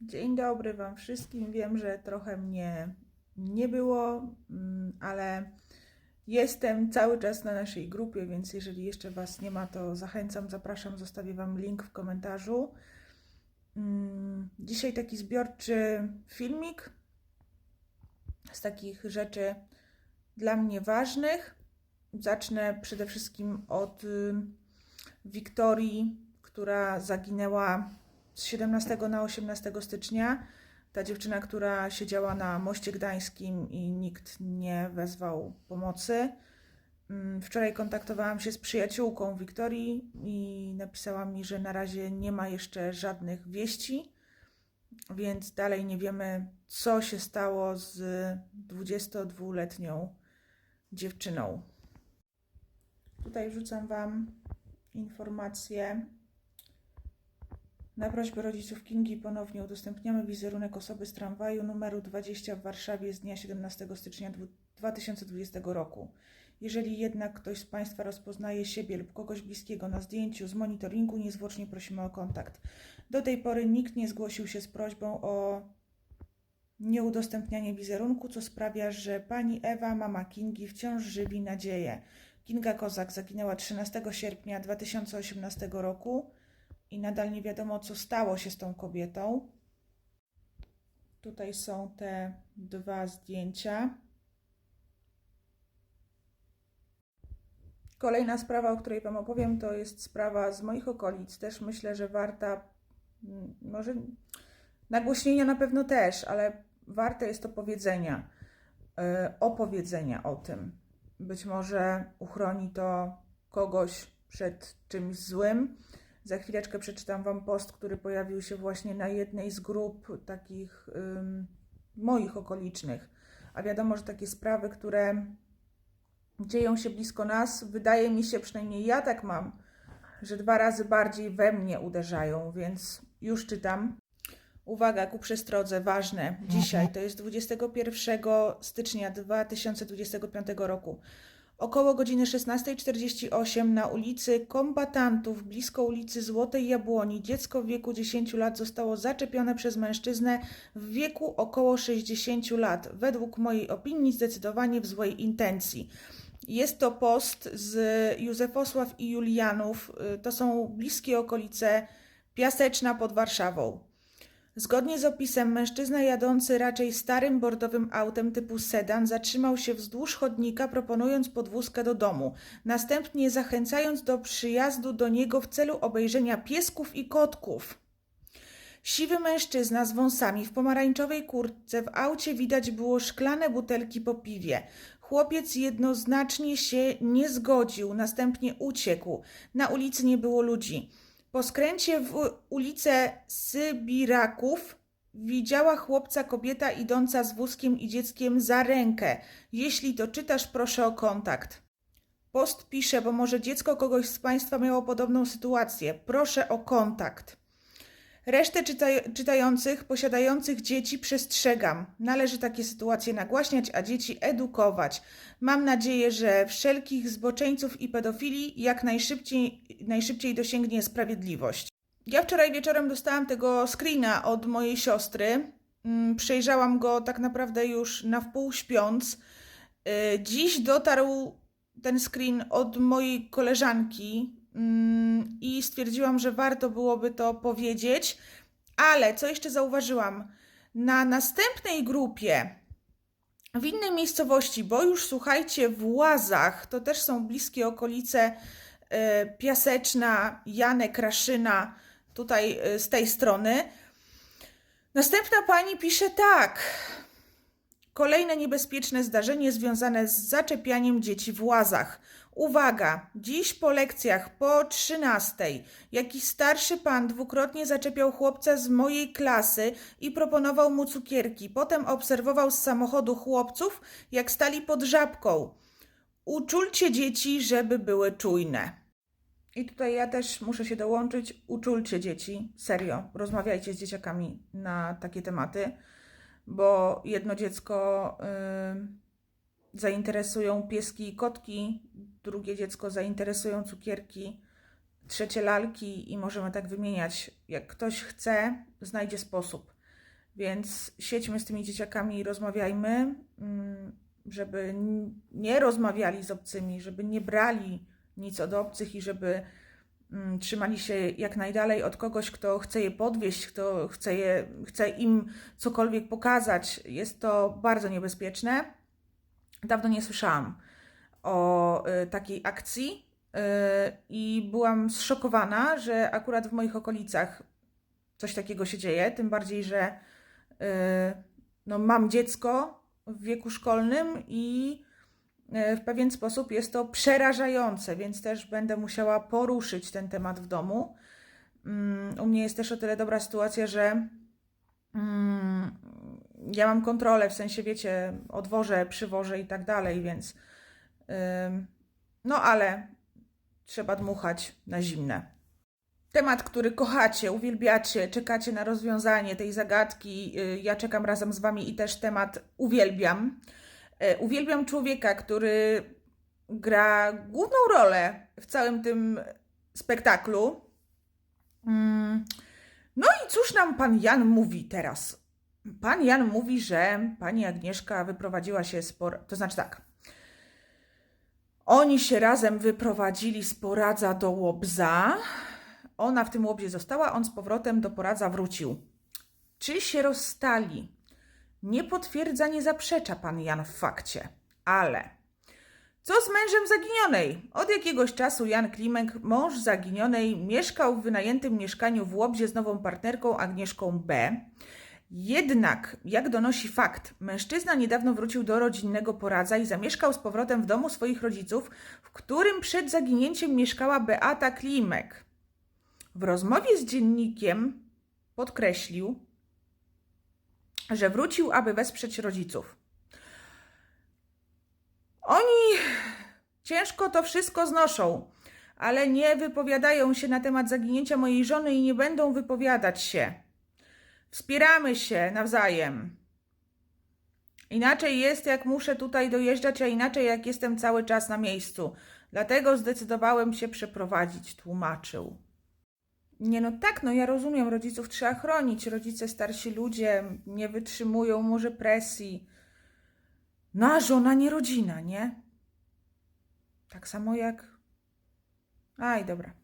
Dzień dobry Wam wszystkim. Wiem, że trochę mnie nie było, mm, ale jestem cały czas na naszej grupie, więc jeżeli jeszcze Was nie ma, to zachęcam, zapraszam, zostawię Wam link w komentarzu. Mm, Dzisiaj taki zbiorczy filmik z takich rzeczy dla mnie ważnych. Zacznę przede wszystkim od y, Wiktorii, która zaginęła z 17 na 18 stycznia. Ta dziewczyna, która siedziała na moście gdańskim i nikt nie wezwał pomocy. Mm, Wczoraj kontaktowałam się z przyjaciółką Wiktorii i napisała mi, że na razie nie ma jeszcze żadnych wieści, więc dalej nie wiemy, co się stało z 22-letnią dziewczyną. Tutaj wrzucam Wam informację. Na prośbę rodziców Kingi ponownie udostępniamy wizerunek osoby z tramwaju numeru 20 w Warszawie z dnia 17 stycznia dwu- 2020 roku. Jeżeli jednak ktoś z Państwa rozpoznaje siebie lub kogoś bliskiego na zdjęciu z monitoringu, niezwłocznie prosimy o kontakt. Do tej pory nikt nie zgłosił się z prośbą o nieudostępnianie wizerunku, co sprawia, że pani Ewa, mama Kingi, wciąż żywi nadzieję. Kinga Kozak zaginęła 13 sierpnia 2018 roku i nadal nie wiadomo, co stało się z tą kobietą. Tutaj są te dwa zdjęcia. Kolejna sprawa, o której Wam opowiem, to jest sprawa z moich okolic. Też myślę, że warta, mm, może nagłośnienia na pewno też, ale warte jest opowiedzenia, yy, opowiedzenia o tym. Być może uchroni to kogoś przed czymś złym. Za chwileczkę przeczytam Wam post, który pojawił się właśnie na jednej z grup takich ym, moich okolicznych. A wiadomo, że takie sprawy, które dzieją się blisko nas, wydaje mi się, przynajmniej ja tak mam, że dwa razy bardziej we mnie uderzają, więc już czytam. Uwaga ku przestrodze, ważne. Dzisiaj to jest 21 stycznia 2025 roku. Około godziny 16.48 na ulicy Kombatantów, blisko ulicy Złotej Jabłoni, dziecko w wieku 10 lat zostało zaczepione przez mężczyznę w wieku około 60 lat. Według mojej opinii zdecydowanie w złej intencji. Jest to post z Józefosław i Julianów. Y, To są bliskie okolice Piaseczna pod Warszawą. Zgodnie z opisem, mężczyzna jadący raczej starym bordowym autem typu sedan zatrzymał się wzdłuż chodnika, proponując podwózkę do domu, następnie zachęcając do przyjazdu do niego w celu obejrzenia piesków i kotków. Siwy mężczyzna z wąsami w pomarańczowej kurtce w aucie widać było szklane butelki po piwie. Chłopiec jednoznacznie się nie zgodził, następnie uciekł. Na ulicy nie było ludzi. Po skręcie w ulicę Sybiraków widziała chłopca kobieta idąca z wózkiem i dzieckiem za rękę. Jeśli to czytasz, proszę o kontakt. Post pisze, bo może dziecko kogoś z Państwa miało podobną sytuację. Proszę o kontakt. Resztę czytaj- czytających, posiadających dzieci przestrzegam. Należy takie sytuacje nagłaśniać, a dzieci edukować. Mam nadzieję, że wszelkich zboczeńców i pedofili jak najszybciej, najszybciej dosięgnie sprawiedliwość. Ja wczoraj wieczorem dostałam tego screena od mojej siostry. Mm, Przejrzałam go tak naprawdę już na wpół śpiąc. Y, Dziś dotarł ten screen od mojej koleżanki i stwierdziłam, że warto byłoby to powiedzieć. Ale co jeszcze zauważyłam? Na następnej grupie w innej miejscowości, bo już słuchajcie, w Łazach, to też są bliskie okolice e, Piaseczna, Janek, Raszyna, tutaj e, z tej strony. Następna pani pisze tak. Kolejne niebezpieczne zdarzenie związane z zaczepianiem dzieci w łazach. Uwaga! Dziś po lekcjach po 13 jakiś starszy pan dwukrotnie zaczepiał chłopca z mojej klasy i proponował mu cukierki. Potem obserwował z samochodu chłopców, jak stali pod żabką. Uczulcie dzieci, żeby były czujne. I tutaj ja też muszę się dołączyć. Uczulcie dzieci, serio. Rozmawiajcie z dzieciakami na takie tematy bo jedno dziecko y, zainteresują pieski i kotki, drugie dziecko zainteresują cukierki, trzecie lalki i możemy tak wymieniać. Jak ktoś chce, znajdzie sposób. Więc siedźmy z tymi dzieciakami i rozmawiajmy, mm, żeby nie rozmawiali z obcymi, żeby nie brali nic od obcych i żeby trzymali się jak najdalej od kogoś, kto chce je podwieść, kto chce, je, chce im cokolwiek pokazać. Jest to bardzo niebezpieczne. Dawno nie słyszałam o y, takiej akcji y, i byłam zszokowana, że akurat w moich okolicach coś takiego się dzieje. Tym bardziej, że y, no, mam dziecko w wieku szkolnym i w pewien sposób jest to przerażające, więc też będę musiała poruszyć ten temat w domu. Mm, U mnie jest też o tyle dobra sytuacja, że mm, ja mam kontrolę, w sensie wiecie, odwożę, przywożę i tak dalej, więc no ale trzeba dmuchać na zimne. Temat, który kochacie, uwielbiacie, czekacie na rozwiązanie tej zagadki, y, ja czekam razem z wami i też temat uwielbiam. E, Uwielbiam człowieka, który gra główną rolę w całym tym spektaklu. Mm, No i cóż nam pan Jan mówi teraz? Pan Jan mówi, że pani Agnieszka wyprowadziła się z por... To znaczy tak. Oni się razem wyprowadzili z Poradza do Łobza. Ona w tym Łobzie została, on z powrotem do Poradza wrócił. Czy się rozstali? Nie potwierdza, nie zaprzecza pan Jan w fakcie. Ale co z mężem zaginionej? Od jakiegoś czasu Jan Klimek, mąż zaginionej, mieszkał w wynajętym mieszkaniu w Łobzie z nową partnerką Agnieszką B. Jednak, jak donosi fakt, mężczyzna niedawno wrócił do rodzinnego poradza i zamieszkał z powrotem w domu swoich rodziców, w którym przed zaginięciem mieszkała Beata Klimek. W rozmowie z dziennikiem podkreślił, że wrócił, aby wesprzeć rodziców. Oni ciężko to wszystko znoszą, ale nie wypowiadają się na temat zaginięcia mojej żony i nie będą wypowiadać się. Wspieramy się nawzajem. Inaczej jest, jak muszę tutaj dojeżdżać, a inaczej, jak jestem cały czas na miejscu. Dlatego zdecydowałem się przeprowadzić, tłumaczył. Nie no tak, no ja rozumiem, rodziców trzeba chronić. Rodzice, starsi ludzie nie wytrzymują może presji. No a żona nie rodzina, nie? Tak samo jak... Aj, dobra.